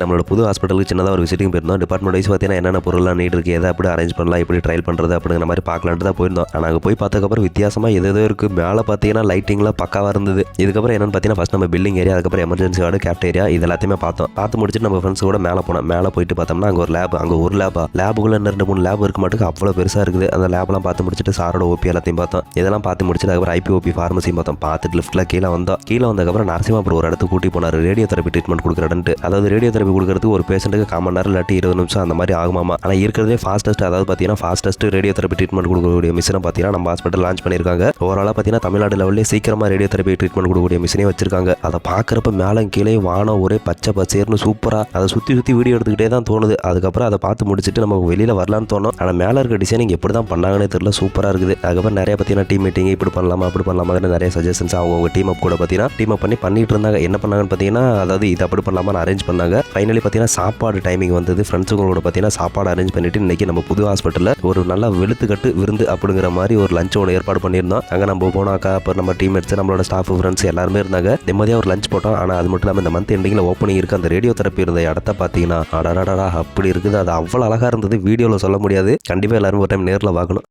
நம்மளோட புது ஹாஸ்பிட்டலுக்கு சின்னதாக ஒரு விசிட்டிங் போயிருந்தோம். டிபார்ட்மெண்ட் வைஸ் பார்த்தீங்கன்னா என்னென்ன பொருள்லாம் நீட் இருக்குது எதை எப்படி அரேஞ்ச் பண்ணலாம் எப்படி ட்ரையல் பண்ணுறது அப்படிங்கிற மாதிரி பார்க்கலான்ட்டு தான் போயிருந்தோம். ஆனால் அங்கே போய் பார்த்ததுக்கப்புறம் வித்தியாசமாக எது எதோ இருக்குது மேலே பார்த்தீங்கன்னா லைட்டிங்லாம் பக்காவாக இருந்தது. இதுக்கப்புறம் என்னென்னு பார்த்தீங்கன்னா ஃபஸ்ட் நம்ம பில்டிங் ஏரியா அதுக்கப்புறம் எமர்ஜென்சி வார்டு கேப்டேரியா இது எல்லாத்தையுமே பார்த்தோம். பார்த்து முடிச்சுட்டு நம்ம ஃப்ரெண்ட்ஸ் கூட மேலே போனோம். மேலே போயிட்டு பார்த்தோம்னா அங்கே ஒரு லேப் அங்கே ஒரு லேபா லேபுக்குள்ள இன்னும் ரெண்டு மூணு லேப் இருக்க மாட்டுக்கு அவ்வளோ பெருசாக இருக்குது. அந்த லேப்லாம் பார்த்து முடிச்சுட்டு சாரோட ஓபி எல்லாத்தையும் பார்த்தோம். இதெல்லாம் பார்த்து முடிச்சுட்டு அதுக்கப்புறம் ஐபிஓபி ஃபார்மசியும் பார்த்தோம். பார்த்துட்டு லிஃப்ட்டில் கீழே வந்தோம். கீழே வந்ததுக்கப்புறம் அப்புறம் ஒரு இடத்துக்கு கூட்டி போனார். ரேடியோ தெரப்பி ட்ரீட்மெண்ட் கொடுக்குறேன்ட்டு அதாவது ரேடியோ தெரப்பி கொடுக்கறதுக்கு ஒரு பேஷண்ட்டுக்கு காமன் நேரம் இல்லாட்டி இருபது நிமிஷம் அந்த மாதிரி ஆகுமாமா? ஆனால் இருக்கிறதே ஃபாஸ்டஸ்ட் அதாவது பார்த்தீங்கன்னா ஃபாஸ்டஸ்ட் ரேடியோ தெரப்பி ட்ரீட்மெண்ட் கொடுக்கக்கூடிய மிஷினை பார்த்தீங்கன்னா நம்ம ஹாஸ்பிட்டல் லான்ச் பண்ணியிருக்காங்க. ஓவராலாக பார்த்தீங்கன்னா தமிழ்நாடு லெவலில் சீக்கிரமாக ரேடியோ தெரப்பி ட்ரீட்மெண்ட் கொடுக்கக்கூடிய மிஷினே வச்சிருக்காங்க. அதை பார்க்குறப்ப மேலே கீழே வானம் ஒரே பச்சை பச்சேர்னு சூப்பராக அதை சுற்றி சுற்றி வீடியோ எடுத்துக்கிட்டே தான் தோணுது. அதுக்கப்புறம் அதை பார்த்து முடிச்சுட்டு நம்ம வெளியில் வரலான்னு தோணும். ஆனால் மேலே இருக்க டிசைனிங் எப்படி தான் பண்ணாங்கன்னே தெரியல. சூப்பராக இருக்குது. அதுக்கப்புறம் நிறைய பார்த்தீங்கன்னா டீம் மீட்டிங் இப்படி பண்ணலாமா அப்படி பண்ணலாமா நிறைய சஜஷன்ஸ் அவங்க டீம் அப் கூட பார்த்தீங்கன்னா டீம் அப் பண்ணி பண்ணிட்டு இருந்தாங்க. என்ன பண்ணாங்கன்னு பார்த்தீங்கன்னா அதாவது இது அப்படி பண்ணலாமா அரேஞ்ச் பண்ணாங்க. ஃபைனலி பார்த்தீங்கன்னா சாப்பாடு டைமிங் வந்தது. ஃப்ரெண்ட்ஸுங்களோட பார்த்தீங்கன்னா சாப்பாடு அரேஞ்ச் பண்ணிட்டு இன்னைக்கு நம்ம புது ஹாஸ்பிட்டலில் ஒரு நல்ல வெளுத்துக்கட்டு விருந்து அப்படிங்கிற மாதிரி ஒரு லஞ்ச் ஒன்று ஏற்பாடு பண்ணியிருந்தோம். அங்கே நம்ம போனாக்கா அப்புறம் நம்ம டீம் எடுத்து நம்மளோட ஸ்டாஃப் ஃப்ரெண்ட்ஸ் எல்லாருமே இருந்தாங்க. நிம்மதியாக ஒரு லஞ்ச் போட்டோம். ஆனால் அது மட்டும் இல்லாமல் இந்த மந்த் எண்டிங்கில் ஓப்பனிங் இருக்கு. அந்த ரேடியோ தெரப்பி இருந்த இடத்த பார்த்தீங்கன்னா அடடடா அப்படி இருக்குது. அது அவ்வளோ அழகாக இருந்தது. வீடியோவில் சொல்ல முடியாது. கண்டிப்பாக எல்லாரும் ஒரு டைம் நேரில் பார்க்கணும்.